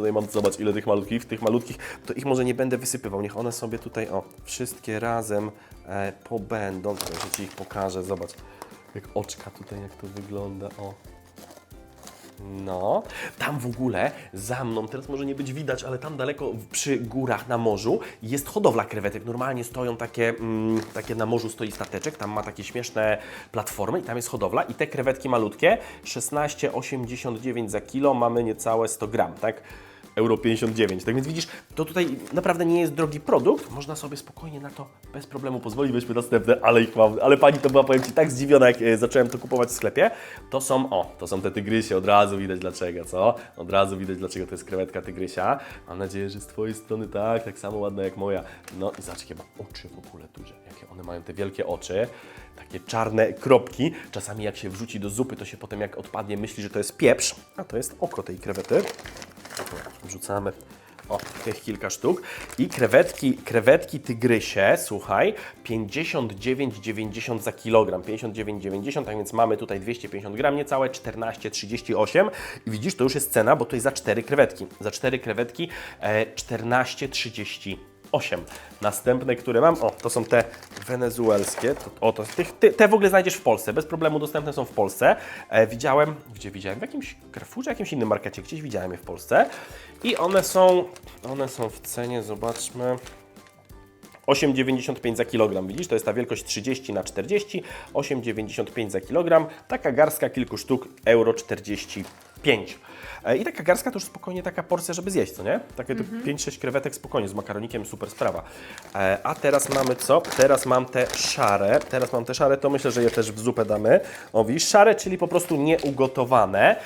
Tutaj mam, zobacz ile tych malutkich, tych malutkich, to ich może nie będę wysypywał, niech one sobie tutaj, o, wszystkie razem e, pobędą, Teraz Ci ich pokażę, zobacz, jak oczka tutaj, jak to wygląda, o. No, tam w ogóle za mną, teraz może nie być widać, ale tam daleko przy górach na morzu jest hodowla krewetek. Normalnie stoją takie, mm, takie na morzu stoi stateczek, tam ma takie śmieszne platformy i tam jest hodowla i te krewetki malutkie 16,89 za kilo, mamy niecałe 100 gram, tak? Euro 59. Tak więc widzisz, to tutaj naprawdę nie jest drogi produkt. Można sobie spokojnie na to bez problemu pozwolić. Weźmy następne, ale ich mam. Ale pani to była, powiem Ci, tak zdziwiona, jak e, zacząłem to kupować w sklepie. To są, o, to są te tygrysie. Od razu widać dlaczego, co? Od razu widać dlaczego to jest krewetka tygrysia. Mam nadzieję, że z Twojej strony tak, tak samo ładna jak moja. No i zobacz, jakie ma oczy w ogóle duże. Jakie one mają te wielkie oczy. Takie czarne kropki. Czasami jak się wrzuci do zupy, to się potem jak odpadnie myśli, że to jest pieprz. A to jest oko tej krewety. Wrzucamy o, tych kilka sztuk. I krewetki, krewetki tygrysie, słuchaj, 59,90 za kilogram. 59,90, tak więc mamy tutaj 250 gram, niecałe 14,38. I widzisz, to już jest cena, bo to jest za 4 krewetki. Za 4 krewetki e, 14,38. Następne, które mam, o, to są te wenezuelskie. O, to, ty, te w ogóle znajdziesz w Polsce, bez problemu dostępne są w Polsce. E, widziałem, gdzie widziałem? W jakimś Carrefourze, jakimś innym markecie, gdzieś widziałem je w Polsce. I one są, one są w cenie, zobaczmy, 8,95 za kilogram. Widzisz, to jest ta wielkość 30 na 40, 8,95 za kilogram. Taka garstka kilku sztuk, euro 45. E, I taka garstka to już spokojnie taka porcja, żeby zjeść, co nie? Takie tu 5-6 krewetek spokojnie z makaronikiem, super sprawa. E, A teraz mamy co? Teraz mam te szare. Teraz mam te szare, to myślę, że je też w zupę damy. O, widzisz, szare, czyli po prostu nieugotowane.